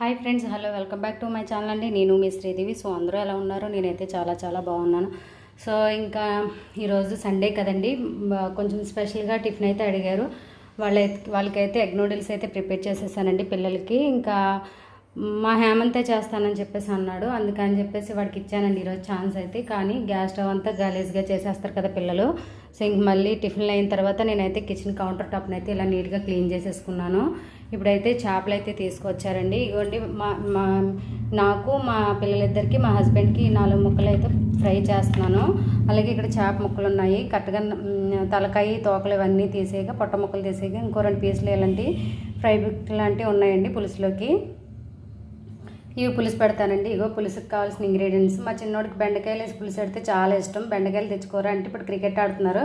Hi friends hello welcome back to my channel అండి. నేను మీ Sridevi. So అందరూ ఎలా ఉన్నారు? నేనైతే చాలా చాలా బాగున్నాను. సో ఇంకా ఈరోజు సండే కదండి. కొంచెం స్పెషల్గా టిఫిన్ అయితే అడిగారు. వాళ్ళ వాళ్ళకైతే ఎగ్ నూడిల్స్ అయితే ప్రిపేర్ చేసేసానండి పిల్లలకి. ఇంకా మా హేమంతే చేస్తానని చెప్పేసి అన్నాడు. అందుకని చెప్పేసి వాడికి ఇచ్చానండి ఈరోజు ఛాన్స్ అయితే. కానీ గ్యాస్ స్టవ్ అంతా గలీజ్గా చేసేస్తారు కదా పిల్లలు. సో ఇంక మళ్ళీ టిఫిన్లు అయిన తర్వాత నేనైతే కిచెన్ కౌంటర్ టాప్ని అయితే ఇలా నీట్గా క్లీన్ చేసేసుకున్నాను. ఇప్పుడైతే చేపలు అయితే తీసుకొచ్చారండి. ఇవ్వండి మా మా నాకు మా పిల్లలిద్దరికి మా హస్బెండ్కి నాలుగు ముక్కలు అయితే ఫ్రై చేస్తున్నాను. అలాగే ఇక్కడ చేప ముక్కలు ఉన్నాయి కట్టుగా తలకాయ తోకలు ఇవన్నీ తీసేయగా పొట్ట ముక్కలు తీసేయక ఇంకో రెండు పీసులు ఇలాంటి ఫ్రై బిక్ లాంటివి ఉన్నాయండి పులుసులోకి. ఇవి పులుసు పెడతానండి. ఇగో పులుసుకి కావాల్సిన ఇంగ్రీడియంట్స్. మా చిన్నోడికి బెండకాయలు వేసి పులుసు పెడితే చాలా ఇష్టం. బెండకాయలు తెచ్చుకోరా అంటే ఇప్పుడు క్రికెట్ ఆడుతున్నారు.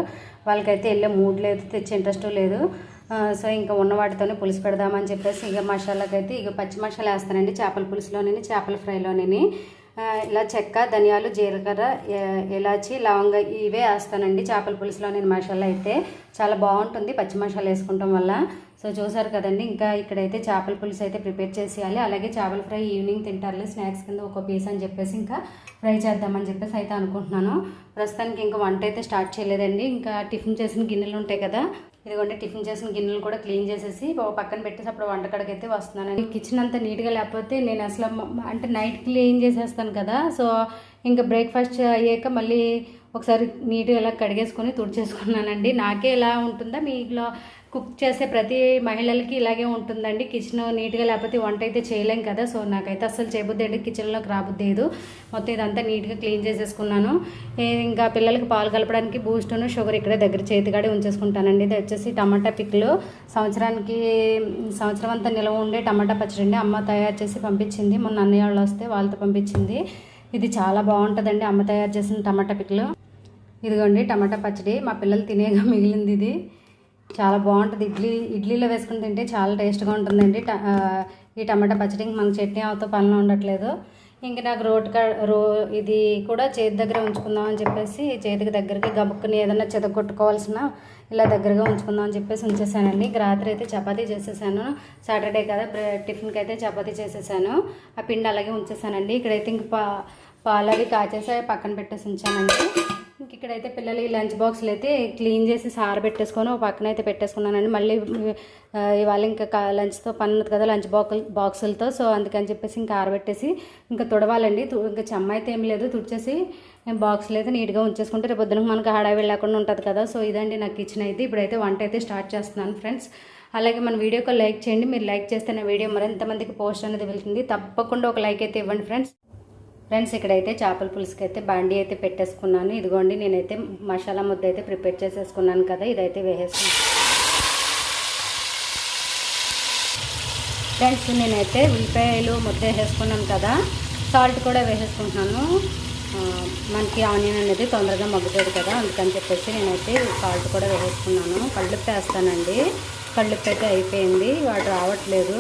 వాళ్ళకైతే వెళ్ళే మూడ్ లేదు తెచ్చే ఇంట్రెస్ట్ లేదు. సో ఇంకా ఉన్న వాటితోనే పులుసు పెడదామని చెప్పేసి ఇక మసాలాకైతే ఇక పచ్చి మసాలా వేస్తానండి. చేపల పులుసులోని చేపల ఫ్రైలోని ఇలా చెక్క ధనియాలు జీలకర్ర ఇలాచి లవంగ ఇవే వేస్తానండి చేపల పులుసులో నేను మసాలా అయితే. చాలా బాగుంటుంది పచ్చి మసాలా వేసుకోవటం వల్ల. సో చూసారు కదండి ఇంకా ఇక్కడైతే చేపల పులుసు అయితే ప్రిపేర్ చేసేయాలి. అలాగే చేపల ఫ్రై ఈవినింగ్ తింటారులే స్నాక్స్ కింద ఒక పీస్ అని చెప్పేసి ఇంకా ఫ్రై చేద్దామని చెప్పేసి అయితే అనుకుంటున్నాను. ప్రస్తుతానికి ఇంకా వంట అయితే స్టార్ట్ చేయలేదండి. ఇంకా టిఫిన్ చేసిన గిన్నెలు ఉంటాయి కదా ఇదిగోండి టిఫిన్ చేసిన గిన్నెలు కూడా క్లీన్ చేసేసి పక్కన పెట్టేసి అప్పుడు వంటకాడికి అయితే వస్తున్నాను కిచెన్ అంతా నీట్గా లేకపోతే నేను అసలు అంటే నైట్ క్లీన్ చేసేస్తాను కదా సో ఇంకా బ్రేక్ఫాస్ట్ అయ్యాక మళ్ళీ ఒకసారి నీట్గా ఇలా కడిగేసుకొని తుడిచేసుకున్నానండి. నాకే ఇలా ఉంటుందా? మీలో కుక్ చేసే ప్రతి మహిళలకి ఇలాగే ఉంటుందండి. కిచెన్ నీట్గా లేకపోతే వంట అయితే చేయలేం కదా. సో నాకైతే అస్సలు చేయబుద్ది అండి. కిచెన్లోకి రాబుద్ది లేదు. మొత్తం ఇదంతా నీట్గా క్లీన్ చేసేసుకున్నాను. ఇంకా పిల్లలకి పాలు కలపడానికి బూస్టును షుగర్ ఇక్కడే దగ్గర చేతిగాడే ఉంచేసుకుంటానండి. ఇది వచ్చేసి టమాటా పిక్లు. సంవత్సరానికి సంవత్సరం అంతా నిల్వ ఉండే టమాటా పచ్చడి అండి. అమ్మ తయారు చేసి పంపించింది. మొన్న అన్నయ్య వాళ్ళు వస్తే వాళ్ళతో పంపించింది. ఇది చాలా బాగుంటుందండి. అమ్మ తయారు చేసిన టమాటా పిక్లు. ఇదిగోండి టమాటా పచ్చడి. మా పిల్లలు తినేగా మిగిలింది ఇది. చాలా బాగుంటుంది. ఇడ్లీ ఇడ్లీలో వేసుకుని తింటే చాలా టేస్ట్గా ఉంటుందండి. ట- ఈ టమాటా పచ్చడి ఇంక మనకు చట్నీ అవుతూ పనులు ఉండట్లేదు. ఇంక నాకు రోడ్ కా రో ఇది కూడా చేతి దగ్గర ఉంచుకుందాం అని చెప్పేసి చేతికి దగ్గరికి గబుక్కుని ఏదైనా చెదగొట్టుకోవాల్సిన ఇలా దగ్గరగా ఉంచుకుందాం అని చెప్పేసి ఉంచేసానండి. ఇంక రాత్రి అయితే చపాతీ చేసేసాను. సాటర్డే కదా టిఫిన్కి అయితే చపాతీ చేసేసాను. ఆ పిండి అలాగే ఉంచేసానండి. ఇక్కడైతే ఇంక పా పాలు అవి కాచేసి పక్కన పెట్టేసి ఉంచానండి. ఇక్కడైతే పిల్లలు ఈ లంచ్ బాక్స్లు అయితే క్లీన్ చేసి సార పెట్టేసుకొని ఒక పక్కన అయితే పెట్టేసుకున్నానండి. మళ్ళీ ఇవాళ ఇంకా లంచ్తో పని ఉంది కదా లంచ్ బాక్స్ బాక్సులతో. సో అందుకని చెప్పేసి ఇంకా ఆరబెట్టేసి ఇంకా తుడవాలండి. తు- ఇంకా చెమ్మ అయితే ఏం లేదు. తుడిచేసి బాక్స్లు అయితే నీట్గా ఉంచేసుకుంటే రేపు పొద్దున మనకు హడావిడి లేకుండా ఉంటుంది కదా. సో ఇదండి నాకు కిచెన్ అయితే. ఇప్పుడైతే వంట అయితే స్టార్ట్ చేస్తున్నాను ఫ్రెండ్స్. అలాగే మన వీడియోకి లైక్ చేయండి. మీరు లైక్ చేస్తే నా వీడియో మరింతమందికి పోస్ట్ అనేది వెళ్తుంది. తప్పకుండా ఒక లైక్ అయితే ఇవ్వండి ఫ్రెండ్స్. ఫ్రెండ్స్ ఇక్కడైతే చేపల పులుసుకి అయితే బాండీ అయితే పెట్టేసుకున్నాను. ఇదిగోండి నేనైతే మసాలా ముద్ద అయితే ప్రిపేర్ చేసేసుకున్నాను కదా ఇదైతే వేసేసుకున్నాను. ఫ్రెండ్స్ నేనైతే ఉల్లిపాయలు ముద్ద వేసేసుకున్నాను కదా సాల్ట్ కూడా వేసేసుకుంటున్నాను. మనకి ఆనియన్ అనేది తొందరగా మగ్గుతుంది కదా అందుకని చెప్పేసి నేనైతే సాల్ట్ కూడా వేసేసుకున్నాను. పళ్ళు వేస్తానండి కళ్ళుప్పు అయితే అయిపోయింది వాడు రావట్లేదు.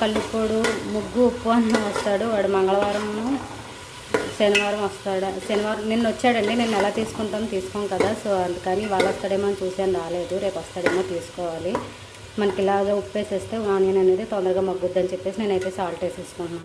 కళ్ళుప్పుడు ముగ్గు ఉప్పు అన్న వస్తాడు. వాడు మంగళవారం శనివారం వస్తాడు? శనివారం నిన్న వచ్చాడండి నేను ఎలా తీసుకుంటాను తీసుకోం కదా. సో అందుకని వాళ్ళు వస్తాడేమో అని చూసాను రాలేదు. రేపు వస్తాడేమో తీసుకోవాలి. మనకి ఇలాగ ఉప్పు వేసేస్తే ఆనియన్ అనేది తొందరగా మగ్గుద్దని చెప్పేసి నేనైతే సాల్ట్ వేసేసుకున్నాను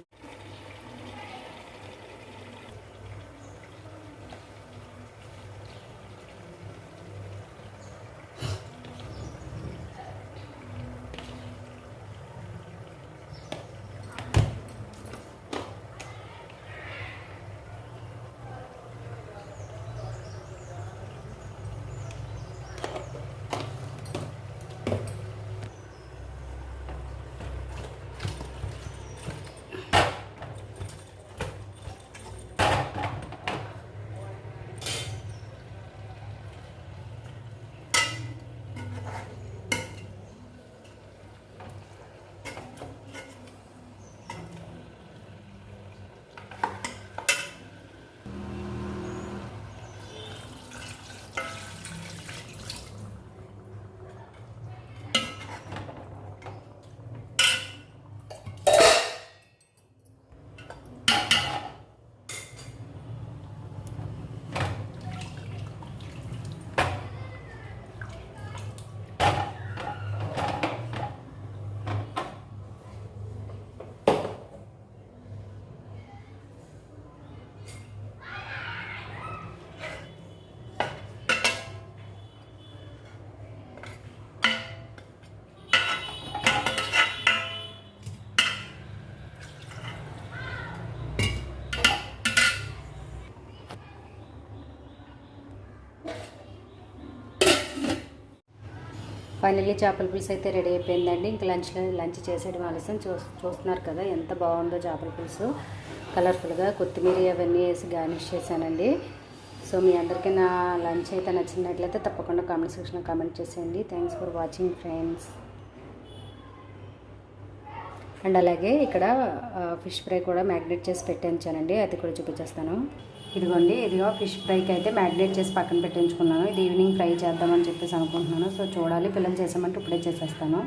ఫైనల్లీ చేపల పులుసు అయితే రెడీ అయిపోయిందండి. ఇంకా లంచ్ లంచ్ చేసేయడం ఆలస్యం. చూ చూస్తున్నారు కదా ఎంత బాగుందో చేపల పులుసు. కలర్ఫుల్గా కొత్తిమీర అవన్నీ వేసి గార్నిష్ చేశానండి. సో మీ అందరికీ నా లంచ్ అయితే నచ్చినట్లయితే తప్పకుండా కామెంట్ సెక్షన్లో కామెంట్ చేసేయండి. Thanks for watching friends and అలాగే ఇక్కడ ఫిష్ ఫ్రై కూడా మ్యాగ్నేట్ చేసి పెట్టించానండి అది కూడా చూపించేస్తాను. ఇదిగోండి ఇదిగో ఫిష్ ఫ్రైకి అయితే మ్యాగ్నేట్ చేసి పక్కన పెట్టించుకున్నాను. ఇది ఈవినింగ్ ఫ్రై చేద్దామని చెప్పేసి అనుకుంటున్నాను. సో చూడాలి పిల్లలు చేసామంటే ఇప్పుడే చేసేస్తాను.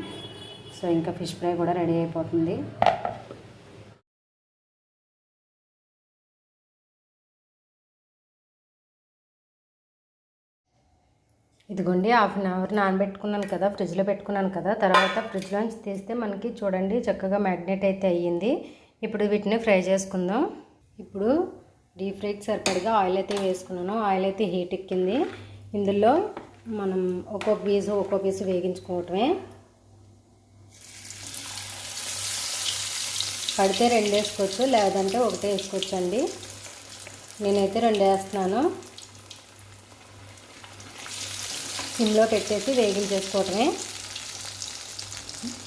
సో ఇంకా ఫిష్ ఫ్రై కూడా రెడీ అయిపోతుంది. ఇదిగోండి హాఫ్ అన్ అవర్ నానబెట్టుకున్నాను కదా ఫ్రిడ్జ్లో పెట్టుకున్నాను కదా. తర్వాత ఫ్రిడ్జ్లోంచి తీస్తే మనకి చూడండి చక్కగా మ్యాగ్నెట్ అయితే అయ్యింది. ఇప్పుడు వీటిని ఫ్రై చేసుకుందాం. ఇప్పుడు డీప్ ఫ్రైకి సరిపడిగా ఆయిల్ అయితే వేసుకున్నాను. ఆయిల్ అయితే హీట్ ఎక్కింది. ఇందులో మనం ఒక్కో పీసు ఒక్కో పీసు వేగించుకోవటమే. పడితే రెండు వేసుకోవచ్చు లేదంటే ఒకటే వేసుకోవచ్చు అండి నేనైతే రెండు వేస్తున్నాను. సిమ్లో పెట్టేసి వేగించేసుకోవటమే.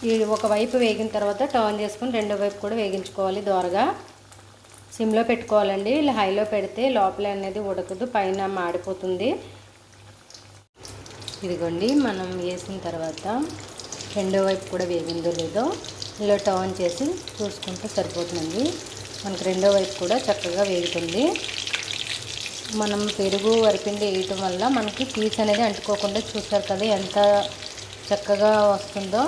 ఈ ఒకవైపు వేగిన తర్వాత టర్న్ చేసుకుని రెండో వైపు కూడా వేగించుకోవాలి దోరగా. సిమ్లో పెట్టుకోవాలండి. ఇలా హైలో పెడితే లోపల అనేది ఉడకదు పైన మాడిపోతుంది. ఇదిగోండి మనం వేసిన తర్వాత రెండో వైపు కూడా వేగిందో లేదో ఇలా టర్న్ చేసి చూసుకుంటే సరిపోతుందండి. మనకు రెండో వైపు కూడా చక్కగా వేగుతుంది. మనం పెరుగు వరిపిండి వేయటం వల్ల మనకి పీస్ అనేది అంటుకోకుండా చూసారు కదా ఎంత చక్కగా వస్తుందో.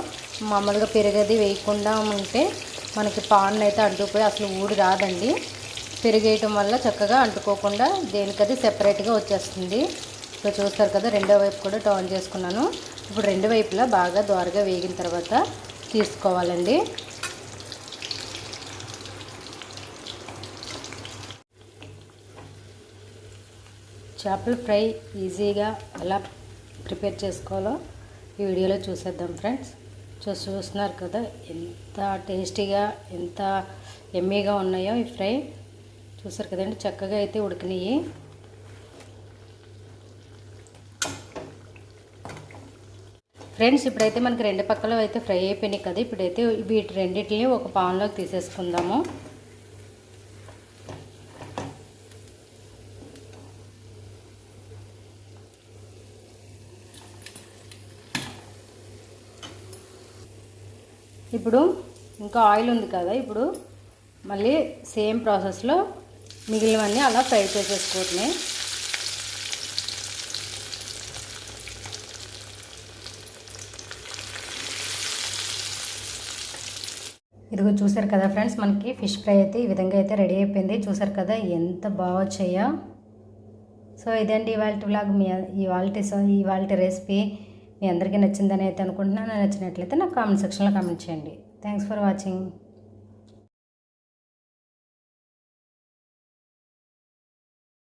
మామూలుగా పెరుగది వేయకుండా ఉంటే మనకి పాన్ అయితే అడ్డుపోయి అసలు ఊడి రాదండి. పెరిగేయటం వల్ల చక్కగా అంటుకోకుండా దేనికది సెపరేట్గా వచ్చేస్తుంది. సో చూస్తారు కదా రెండో వైపు కూడా టర్న్ చేసుకున్నాను. ఇప్పుడు రెండు వైపులా బాగా ద్వారగా వేగిన తర్వాత తీసుకోవాలండి. చేపల ఫ్రై ఈజీగా ఎలా ప్రిపేర్ చేసుకోవాలో ఈ వీడియోలో చూసేద్దాం ఫ్రెండ్స్. చూసి చూస్తున్నారు కదా ఎంత టేస్టీగా ఎంత ఎమ్మీగా ఉన్నాయో ఈ ఫ్రై. చూసారు కదండి చక్కగా అయితే ఉడికినాయి. ఫ్రెండ్స్ ఇప్పుడైతే మనకి రెండు పక్కల అయితే ఫ్రై అయిపోయినాయి కదా ఇప్పుడైతే వీటి రెండింటిని ఒక పాన్లోకి తీసేసుకుందాము. ఇప్పుడు ఇంకా ఆయిల్ ఉంది కదా ఇప్పుడు మళ్ళీ సేమ్ ప్రాసెస్లో మిగిలినవన్నీ అలా ఫ్రై చేసేసుకోవటమే. ఇదిగో చూసారు కదా ఫ్రెండ్స్ మనకి ఫిష్ ఫ్రై అయితే ఈ విధంగా అయితే రెడీ అయిపోయింది. చూసారు కదా ఎంత బాగా చేయా సో ఇదండి ఇవాళ వ్లాగ్ మీ ఇవాళ సో ఇవాళ రెసిపీ. మీ అందరికీ నచ్చిందని అయితే అనుకుంటున్నాను. నచ్చినట్లయితే నాకు కామెంట్ సెక్షన్లో కామెంట్ చేయండి. Thanks for watching.